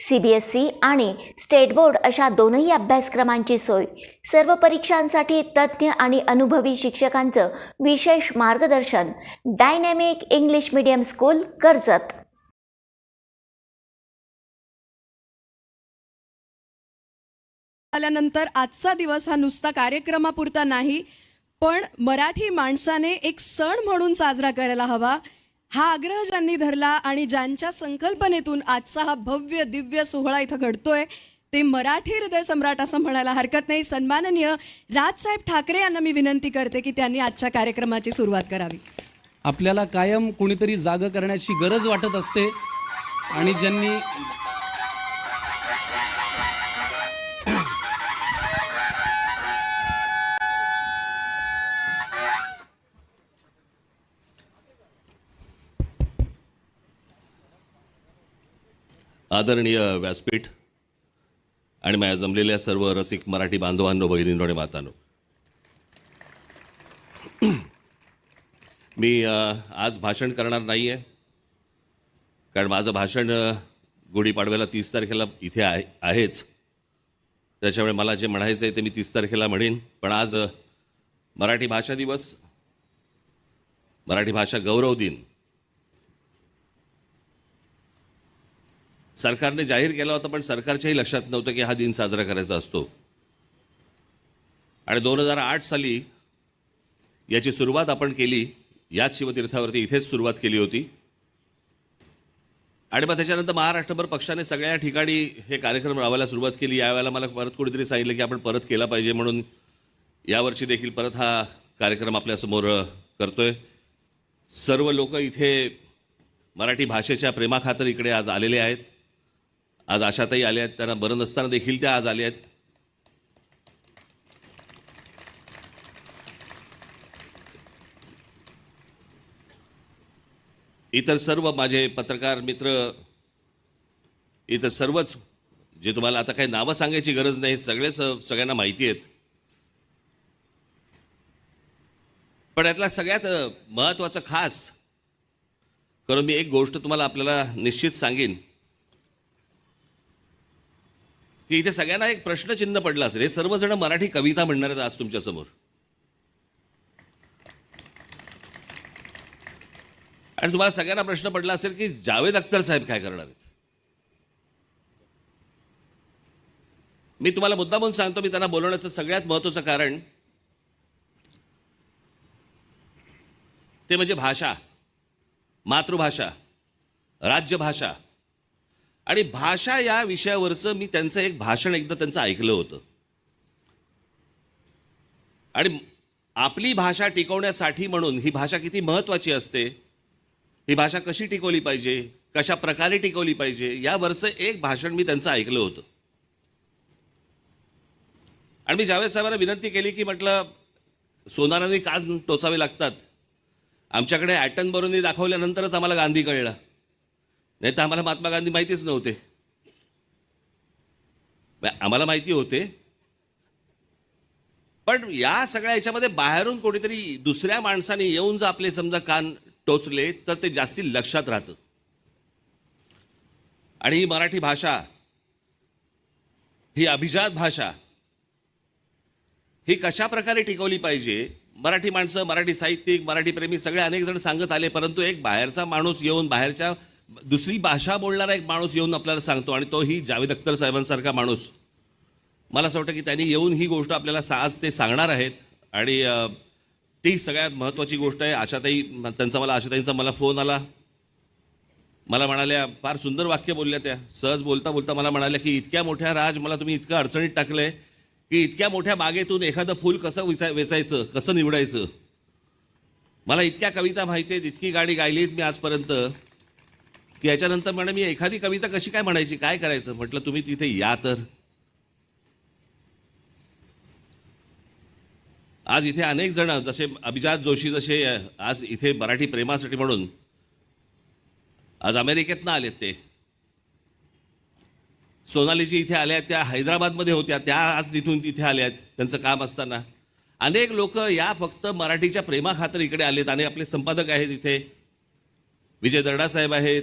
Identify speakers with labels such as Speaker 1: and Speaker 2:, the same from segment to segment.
Speaker 1: C B S C आणि state board अशा दोनही अभ्यासक्रमांची सोय. सर्व परीक्षांसाठी तज्ज्ञ आणि अनुभवी शिक्षकांचं विशेष मार्गदर्शन. Dynamic English medium school Karjat.
Speaker 2: आल्यानंतर आजचा दिवस हा नुसता कार्यक्रमापुरता नाही पण मराठी माणसाने एक सण म्हणून साजरा करायला हवा. हा आग्रह ज्यांनी धरला आणि ज्यांच्या संकल्पनेतून आजचा हा भव्य दिव्य सोहळा इथं घडतोय ते मराठी हृदय सम्राट असं म्हणायला हरकत नाही. सन्माननीय राजसाहेब ठाकरे यांना मी विनंती करते की त्यांनी आजच्या कार्यक्रमाची सुरुवात करावी.
Speaker 3: आपल्याला कायम कुणीतरी जागं करण्याची गरज वाटत असते आणि ज्यांनी
Speaker 4: आदरणीय व्यासपीठ आणि माझ्या जमलेल्या सर्व रसिक मराठी बांधवांनो बहिणींनो आणि मातांनो. मी आज भाषण करणार नाही आहे कारण माझं भाषण गुढीपाडव्याला तीस तारखेला इथे आहे आहेच. त्याच्यामुळे मला जे म्हणायचं आहे ते मी तीस तारखेला म्हणेन. पण आज मराठी भाषा दिवस मराठी भाषा गौरव दिन सरकारने जाहीर केला होता पण सरकारच्याही लक्षात नव्हतं की हा दिन साजरा करायचा असतो. आणि दोन हजार आठ साली याची सुरुवात आपण केली याच शिवतीर्थावरती इथेच सुरुवात केली होती. आणि मग त्याच्यानंतर महाराष्ट्रभर पक्षाने सगळ्या ठिकाणी हे कार्यक्रम राबवायला सुरुवात केली. यावेळेला मला परत कुठेतरी सांगितलं की आपण परत केला पाहिजे म्हणून यावर्षी देखील परत हा कार्यक्रम आपल्यासमोर करतोय. सर्व लोक इथे मराठी भाषेच्या प्रेमाखातर इकडे आज आलेले आहेत. आज आशाताई आल्या आहेत त्यांना बरं नसताना देखील त्या आज आल्या आहेत. इतर सर्व माझे पत्रकार मित्र इतर सर्वच जे तुम्हाला आता काही नावं सांगायची गरज नाही सगळेच सगळ्यांना माहिती आहेत. पण यातला सगळ्यात महत्त्वाचं खास करून मी एक गोष्ट तुम्हाला आपल्याला निश्चित सांगेन. की इथे सगळ्यांना एक प्रश्नचिन्ह पडलं असेल हे सर्वजण मराठी कविता म्हणणार आहेत आज तुमच्यासमोर. आणि तुम्हाला सगळ्यांना प्रश्न पडला असेल की जावेद अख्तर साहेब काय करणार आहेत? मी तुम्हाला मुद्दा म्हणून सांगतो मी त्यांना बोलवण्याचं सगळ्यात महत्त्वाचं कारण ते म्हणजे भाषा मातृभाषा राज्यभाषा. आणि भाषा या विषयावरचं मी त्यांचं एक भाषण एकदा त्यांचं ऐकलं होतं. आणि आपली भाषा टिकवण्यासाठी म्हणून ही भाषा किती महत्त्वाची असते ही भाषा कशी टिकवली पाहिजे कशा प्रकारे टिकवली पाहिजे यावरचं एक भाषण मी त्यांचं ऐकलं होतं. आणि मी जावेद साहेबांना विनंती केली की म्हटलं सोनारांनी का टोचावे लागतात. आमच्याकडे ॲटन बरोनी दाखवल्यानंतरच आम्हाला गांधी कळला. नाही तर आम्हाला महात्मा गांधी माहितीच नव्हते. आम्हाला माहिती होते. पण या सगळ्या याच्यामध्ये बाहेरून कोणीतरी दुसऱ्या माणसाने येऊन जर आपले समजा कान टोचले तर ते जास्ती लक्षात राहतं. आणि ही मराठी भाषा ही अभिजात भाषा ही कशा प्रकारे टिकवली पाहिजे? मराठी माणसं मराठी साहित्यिक मराठी प्रेमी सगळे अनेक जण सांगत आले परंतु एक बाहेरचा माणूस येऊन बाहेरच्या दुसरी भाषा बोलणारा एक माणूस येऊन आपल्याला सांगतो आणि तोही जावेद अख्तर साहेबांसारखा माणूस. मला असं वाटतं की त्यांनी येऊन ही गोष्ट आपल्याला सा- आज ते सांगणार आहेत आणि ती सगळ्यात महत्त्वाची गोष्ट आहे. आशाताई त्यांचा मला आशाताईंचा मला फोन आला. मला म्हणाल्या फार सुंदर वाक्य बोलल्या त्या. सहज बोलता बोलता मला म्हणाल्या की इतक्या मोठ्या राज मला तुम्ही इतकं अडचणीत टाकलं आहे की इतक्या मोठ्या बागेतून एखादं फूल कसं विसाय वेचायचं कसं निवडायचं? मला इतक्या कविता माहिती आहेत इतकी गाणी गायली आहेत मी आजपर्यंत. याच्यानंतर मॅडम मी एखादी कविता कशी काय म्हणायची? काय करायचं? म्हटलं तुम्ही तिथे या तर. आज इथे अनेक जण जसे अभिजात जोशी जसे आज इथे मराठी प्रेमासाठी म्हणून आज अमेरिकेतनं आलेत ते. सोनालीजी इथे आल्या त्या हैदराबादमध्ये होत्या त्या आज तिथून तिथे आल्यात त्यांचं काम असताना. अनेक लोक या फक्त मराठीच्या प्रेमाखातर इकडे आलेत आणि आपले संपादक आहेत इथे. विजय दर्डा साहेब आहेत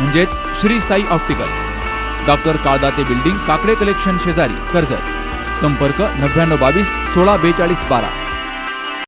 Speaker 5: म्हणजेच Shri Sai opticals. Doctor Kaldate building Kakade collection शेजारी कर्जत. संपर्क नव्याण्णव बावीस सोळा बेचाळीस बारा.